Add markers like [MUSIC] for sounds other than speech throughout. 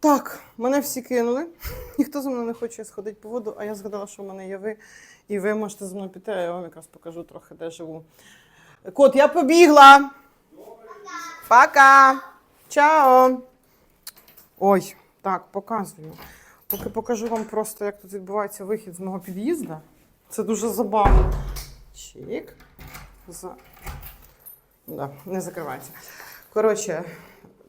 Так, мене всі кинули. [LAUGHS] Ніхто за мною не хоче сходити по воду, а я згадала, що в мене є ви, і ви можете зі мною піти, а я вам якраз покажу трохи, де живу. Кот, я побігла. Пока. Чао. Ой, так, показую. Поки покажу вам просто, як тут відбувається вихід з мого під'їзду. Це дуже забавно. Чик. За... Да, не закривається. Коротше,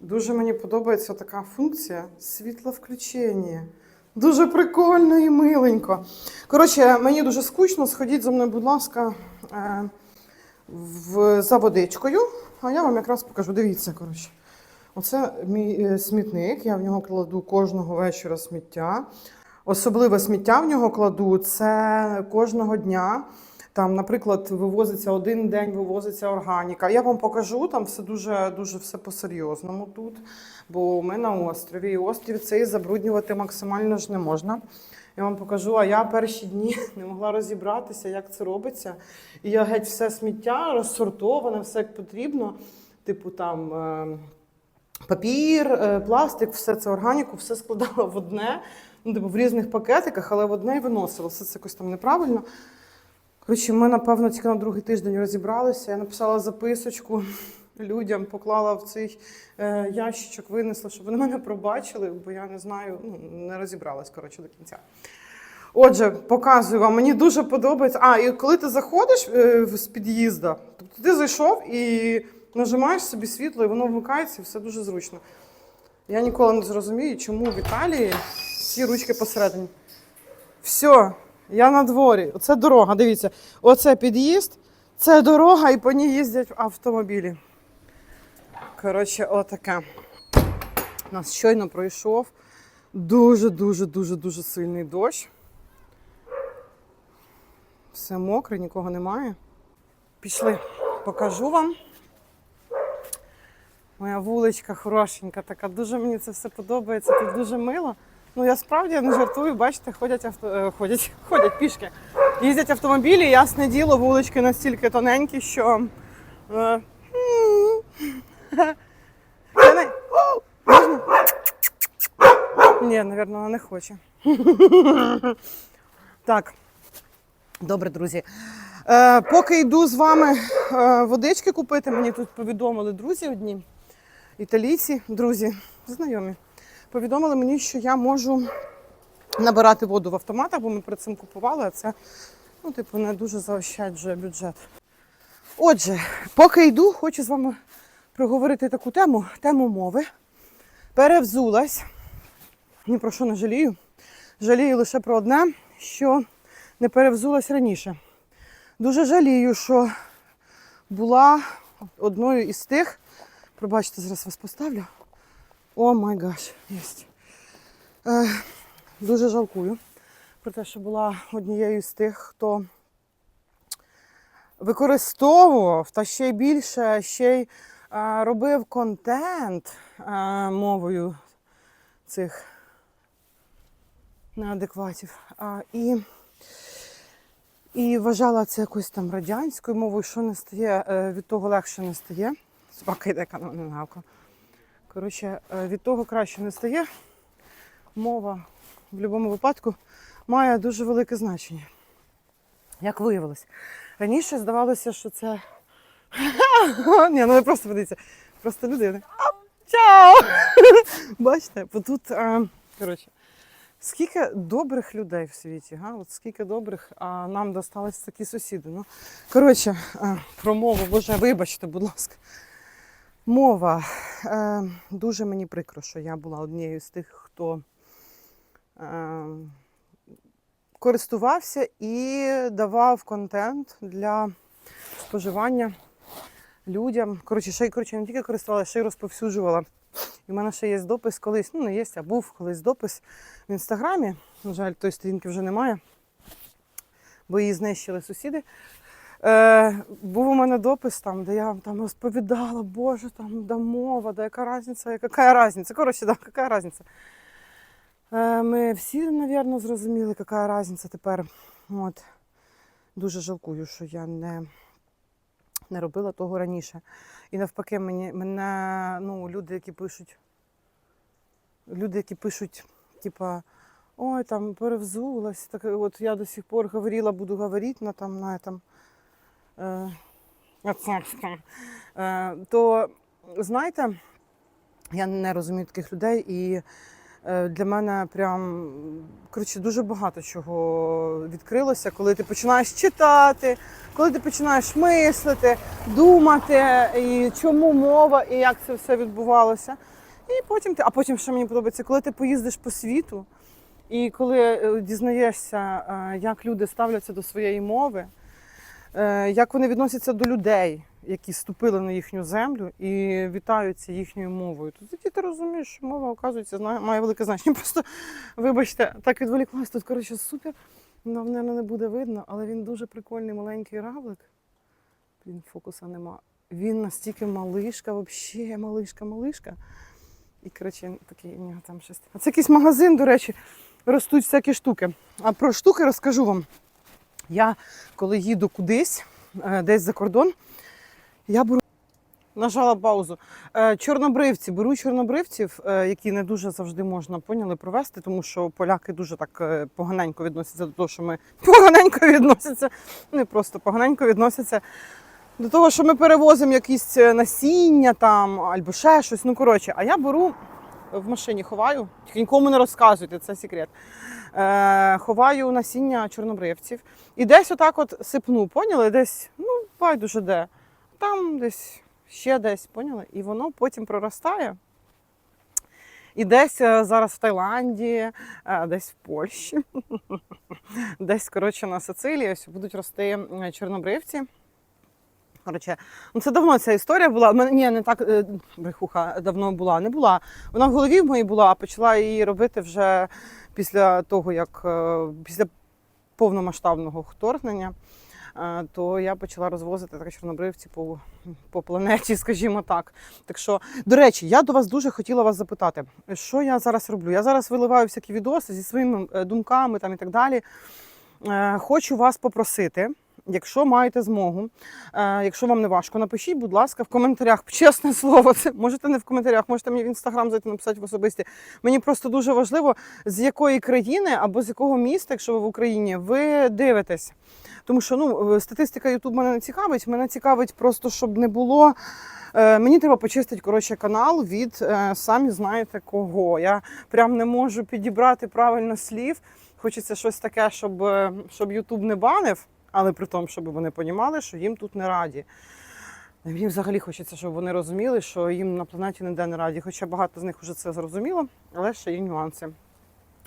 дуже мені подобається така функція світловключення. Дуже прикольно і миленько. Коротше, мені дуже скучно. Сходіть за мною, будь ласка, е, в, за водичкою, а я вам якраз покажу. Дивіться, коротше. Оце мій е, смітник. Я в нього кладу кожного вечора сміття. Особливе сміття в нього кладу це кожного дня. Там, наприклад, вивозиться один день, вивозиться органіка. Я вам покажу, там все дуже, дуже все по-серйозному тут. Бо ми на острові, і острів цей забруднювати максимально ж не можна. Я вам покажу, а я перші дні [LAUGHS] не могла розібратися, як це робиться. І я геть все сміття розсортоване, все як потрібно. Типу там. е, Папір, е, пластик, все це органіку, все складала в одне, ну, типу, в різних пакетиках, але в одне і виносила. Все це якось там неправильно. Коротше, ми, напевно, тільки на другий тиждень розібралися. Я написала записочку [LAUGHS] людям, поклала в цей е, ящичок, винесла, щоб вони мене пробачили, бо я не знаю, ну, не розібралась коротше, до кінця. Отже, показую вам, мені дуже подобається. А, і коли ти заходиш е, з під'їзду, тобто ти зайшов і нажимаєш собі світло, і воно вмикається, і все дуже зручно. Я ніколи не зрозумію, чому в Італії всі ручки посередині. Все, я на дворі. Оце дорога. Дивіться, оце під'їзд, це дорога, і по ній їздять автомобілі. Коротше, отаке. У нас щойно пройшов дуже-дуже дуже дуже сильний дощ. Все мокре, нікого немає. Пішли, покажу вам. Моя вуличка хорошенька, така дуже мені це все подобається. Тут дуже мило. Ну я справді не жартую, бачите, ходять авто е, ходять, [LAUGHS] ходять пішки. Їздять автомобілі, ясне діло, вулички настільки тоненькі, що. Е, я не- можна? Ні, напевно, вона не хоче. [LAUGHS] Так. Добре, друзі. Е, поки йду з вами е, водички купити, мені тут повідомили друзі одні, італійці, друзі, знайомі, повідомили мені, що я можу набирати воду в автоматах, бо ми перед цим купували, а це ну, типу, не дуже заощаджує бюджет. Отже, поки йду, хочу з вами проговорити таку тему, тему мови. Перевзулась. Ні про що не жалію. Жалію лише про одне, що не перевзулась раніше. Дуже жалію, що була одною із тих. Пробачте, зараз вас поставлю. О май гаш, єсть. Е, дуже жалкую про те, що була однією з тих, хто використовував та ще й більше, ще й е, робив контент е, мовою цих неадекватів. А, і і вважала це якоюсь там радянською мовою, що не стає, е, від того легше не стає. Собака йде канал не гавка. Коротше, е, від того краще не стає. Мова в будь-якому випадку має дуже велике значення. Як виявилось. Раніше здавалося, що це. [LAUGHS] Ні, ну ви просто подивіться. Просто люди. Чао! [LAUGHS] Бачите, бо тут, е, коротше, Скільки добрих людей в світі, га? От скільки добрих, а нам достались такі сусіди. Ну, коротше, е, про мову, боже, вибачте, будь ласка. Мова. Е, дуже мені прикро, що я була однією з тих, хто е, користувався і давав контент для споживання людям. Коротше, ще коротше, не тільки користувалася, ще й розповсюджувала. І в мене ще є допис колись, ну не є, а був колись допис в інстаграмі. На жаль, тої сторінки вже немає, бо її знищили сусіди. Е, був у мене допис, там, де я вам там розповідала, Боже, там да мова, да яка різниця, яка різниця. Коротше, да, яка різниця. Е, ми всі, мабуть, зрозуміли, яка різниця тепер. От. Дуже жалкую, що я не, не робила того раніше. І навпаки, мені, мене ну, люди, які пишуть люди, які пишуть, типа, ой, там перевзулась, так от я до сих пор говорила, буду говорити на там, на е, то знаєте, я не розумію таких людей і. е, Для мене прям коротше дуже багато чого відкрилося, коли ти починаєш читати, коли ти починаєш мислити, думати, і чому мова, і як це все відбувалося. І потім ти, а потім що мені подобається, коли ти поїздиш по світу, і коли е, дізнаєшся, е, як люди ставляться до своєї мови, е, як вони відносяться до людей, які ступили на їхню землю і вітаються їхньою мовою, то тоді ти розумієш, що мова, оказується, має велике значення. [LAUGHS] Просто, вибачте, так відволіклась, тут, коротше, супер. Нам, мабуть, не буде видно, але він дуже прикольний маленький равлик. Блін, фокуса нема. Він настільки малишка, взагалі малишка, малишка. І, коротше, такий у нього там щось. А це якийсь магазин, до речі, ростуть всякі штуки. А про штуки розкажу вам. Я коли їду кудись, е, десь за кордон, я беру. Нажала паузу. Е, Чорнобривці, беру чорнобривців, е, які не дуже завжди можна поняли провести, тому що поляки дуже так поганенько відносяться до того, що ми [LAUGHS] поганенько відносяться, не просто поганенько відносяться до того, що ми перевозимо якісь насіння там або ще щось. Ну коротше, а я беру в машині, ховаю, тільки нікому не розказуйте, це секрет. Е, ховаю насіння чорнобривців і десь отак от сипну, поняли? Десь, ну, байдуже де. Там десь ще десь, поняли? І воно потім проростає. І десь е, зараз в Таїланді, е, десь в Польщі, [LAUGHS] десь, коротше, на Сицилії ось будуть рости е, чорнобривці. Коротше, ну це давно ця історія була. Мене ні, не так е, брехуха давно була. Не була. Вона в голові в моїй була, а почала її робити вже після того, як е, після повномасштабного вторгнення. е, То я почала розвозити так чорнобривці по, по планеті, [LAUGHS] скажімо так. Так що, до речі, я до вас дуже хотіла вас запитати, що я зараз роблю? Я зараз виливаю всякі відоси зі своїми думками там і так далі. Хочу вас попросити, якщо маєте змогу, е, якщо вам не важко, напишіть, будь ласка, в коментарях. [LAUGHS] Чесне слово, це можете не в коментарях, можете мені в інстаграм зайти написати в особисті. Мені просто дуже важливо, з якої країни або з якого міста, якщо ви в Україні, ви дивитесь. Тому що ну, статистика YouTube мене не цікавить. Мене цікавить просто, щоб не було. Е, Мені треба почистити коротше, канал від е, самі знаєте кого. Я прям не можу підібрати правильно слів. Хочеться щось таке, щоб, е, щоб не банив, але при тому, щоб вони розуміли, що їм тут не раді. Мені взагалі хочеться, щоб вони розуміли, що їм на планеті ніде не раді. Хоча багато з них вже це зрозуміло, але ще є нюанси.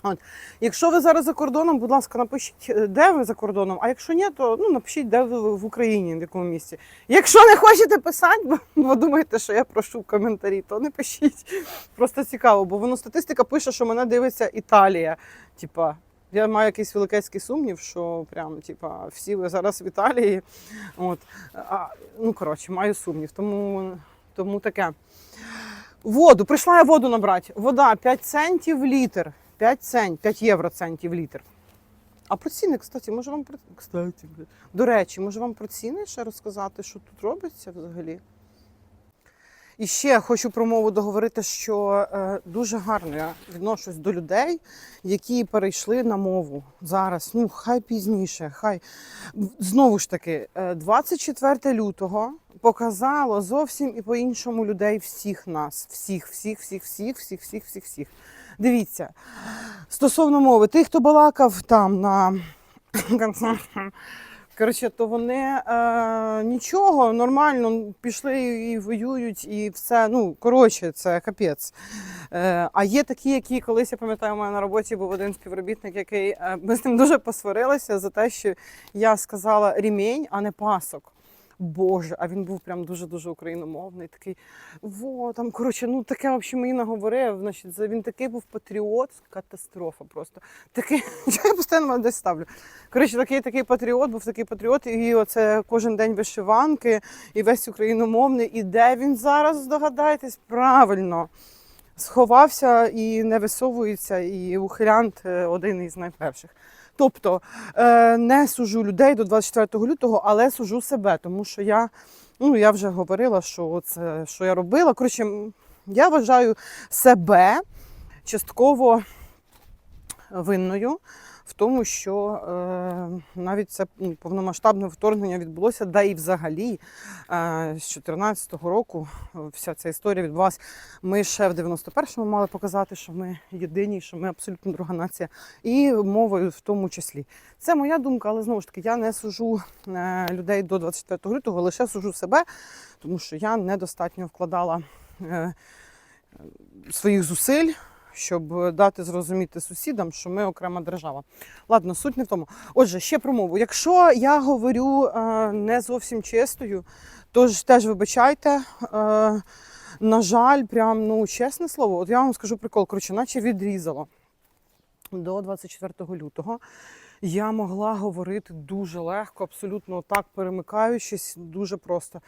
От. Якщо ви зараз за кордоном, будь ласка, напишіть, е, де ви за кордоном, а якщо ні, то ну, напишіть, де ви в Україні, в якому місці. Якщо не хочете писати, бо, бо думаєте, що я прошу в коментарі, то не пишіть. Просто цікаво, бо воно статистика пише, що мене дивиться Італія. Типа, я маю якийсь великецький сумнів, що прям, типа, всі ви зараз в Італії. От. А, ну, коротше, маю сумнів, тому, тому таке. Воду, прийшла я воду набрати. Вода 5 центів літр. 5 цент, 5 євро центів літр. А про ціни, кстати, може вам про кстати, до речі, може вам про ціни ще розказати, що тут робиться взагалі? І ще хочу про мову договорити, що е, дуже гарно я відношусь до людей, які перейшли на мову зараз. Ну, хай пізніше, хай знову ж таки, е, 24 лютого показало зовсім і по-іншому людей всіх нас, всіх, всіх, всіх, всіх, всіх, всіх, всіх, всіх. Дивіться, стосовно мови, тих, хто балакав там на Коротше, то вони е, нічого, нормально пішли і воюють, і все. Ну, коротше, це капець. Е, а є такі, які колись я пам'ятаю, у мене на роботі був один співробітник, який е, ми з ним дуже посварилися за те, що я сказала рімень, а не пасок. Боже, а він був прям дуже-дуже україномовний. Такий, во, там, коротше, ну таке взагалі мені наговорив. Значить, він такий був патріот, катастрофа просто. Такий, [LAUGHS] я постійно десь ставлю. Коротше, такий такий патріот, був такий патріот, і оце кожен день вишиванки, і весь україномовний. І де він зараз, здогадайтесь, правильно. Сховався і не висовується, і ухилянт е, один із найперших. Тобто е, не сужу людей до 24 лютого, але сужу себе, тому що я, ну, я вже говорила, що це що я робила. Коротше, я вважаю себе частково винною в тому, що е, навіть це ну, повномасштабне вторгнення відбулося, да і взагалі е, з 2014 року е, вся ця історія відбулася. Ми ще в 91-му мали показати, що ми єдині, що ми абсолютно друга нація, і мовою в тому числі. Це моя думка, але знову ж таки я не сужу е, людей до 24 лютого, лише сужу себе, тому що я недостатньо вкладала е, своїх зусиль щоб дати зрозуміти сусідам, що ми окрема держава. Ладно, суть не в тому. Отже, ще про мову. Якщо я говорю е, не зовсім чистою, то ж теж вибачайте. Е, на жаль, прям ну чесне слово, от я вам скажу прикол, коротше, наче відрізало до 24 лютого. Я могла говорити дуже легко, абсолютно так перемикаючись, дуже просто.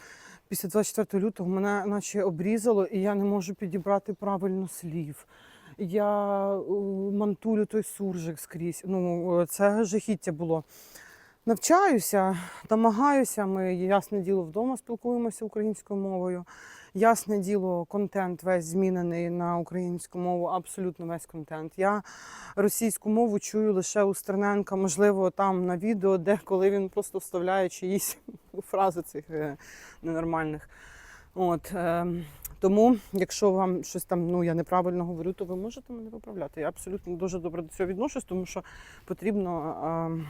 Після 24 лютого мене наче обрізало, і я не можу підібрати правильно слів. Я е, мантулю той суржик скрізь. Ну, е, це жахіття було. Навчаюся, намагаюся. Ми, ясне діло, вдома спілкуємося українською мовою. Ясне діло, контент весь змінений на українську мову, абсолютно весь контент. Я російську мову чую лише у Стерненка, можливо, там на відео, де коли він просто вставляє чиїсь [LAUGHS] фрази цих е, ненормальних. От, е, тому, якщо вам щось там ну я неправильно говорю, то ви можете мене виправляти. Я абсолютно дуже добре до цього відношусь, тому що потрібно, е,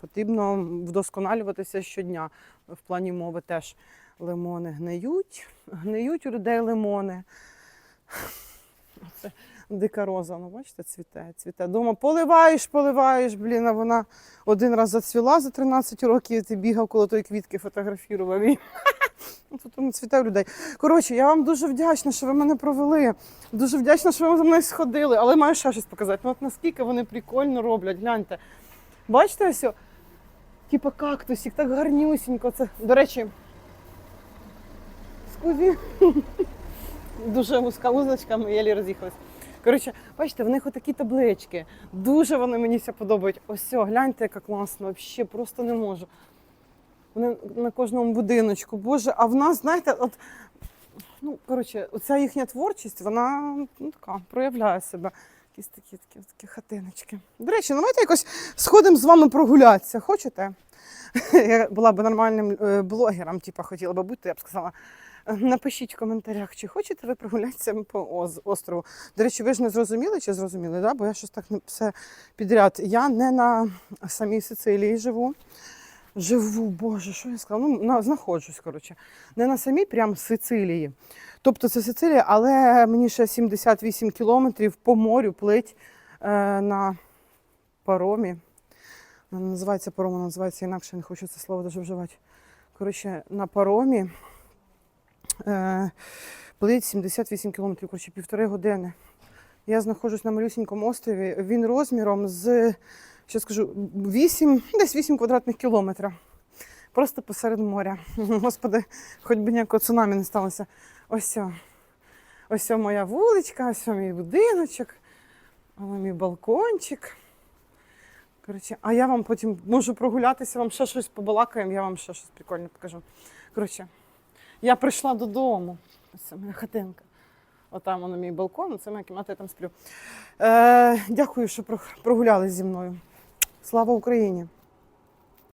потрібно вдосконалюватися щодня в плані мови теж. Лимони гниють, гниють у людей лимони. Це дика роза, ну бачите, цвіте, цвіте. Дома поливаєш, поливаєш, блін, а вона один раз зацвіла за 13 років, і ти бігав коло тої квітки, фотографував її. [LAUGHS] Ну, Тут воно цвіте у людей. Коротше, я вам дуже вдячна, що ви мене провели. Дуже вдячна, що ви за мною сходили, але маю ще щось показати. Ну, от наскільки вони прикольно роблять, гляньте. Бачите ось? Типа кактусик, так гарнюсінько. Це, до речі, скузі. [LAUGHS] Дуже вузька вузочка, ми єлі роз'їхались. Коротше, бачите, в них отакі таблички. Дуже вони мені ся подобають. Ось, гляньте, яка класна, взагалі просто не можу. Вони на кожному будиночку. Боже, а в нас, знаєте, от, ну, коротше, оця їхня творчість, вона ну, така, проявляє себе. Якісь такі, такі, такі хатиночки. До речі, ну давайте якось сходимо з вами прогулятися. Хочете? [LAUGHS] Я була б нормальним е, блогером, типу, хотіла би бути, я б сказала. «Е, Напишіть в коментарях, чи хочете ви прогулятися по острову. До речі, ви ж не зрозуміли чи зрозуміли, да? бо я щось так все підряд. Я не на самій Сицилії живу. Живу, Боже, що я сказала? Ну, на, знаходжусь, коротше. Не на самій прям Сицилії. Тобто це Сицилія, але мені ще 78 кілометрів по морю плить е, на паромі. Називається паром, називається інакше, не хочу це слово дуже вживати. Коротше, на паромі плить 78 кілометрів, коротше, півтори години. Я знаходжусь на малюсінькому острові. Він розміром з, що скажу, 8, десь 8 квадратних кілометрів. Просто посеред моря. [LAUGHS] Господи, хоч би ніякого цунамі не сталося. Ось. Ось моя вуличка, ось мій будиночок, мій балкончик. Коротше, а я вам потім можу прогулятися, вам ще щось побалакаємо, я вам ще щось прикольне покажу. Коротше, я прийшла додому. Ось це моя хатинка. Отам воно мій балкон, це моя кімната, я там сплю. Е, дякую, що про- прогулялись зі мною. Слава Україні!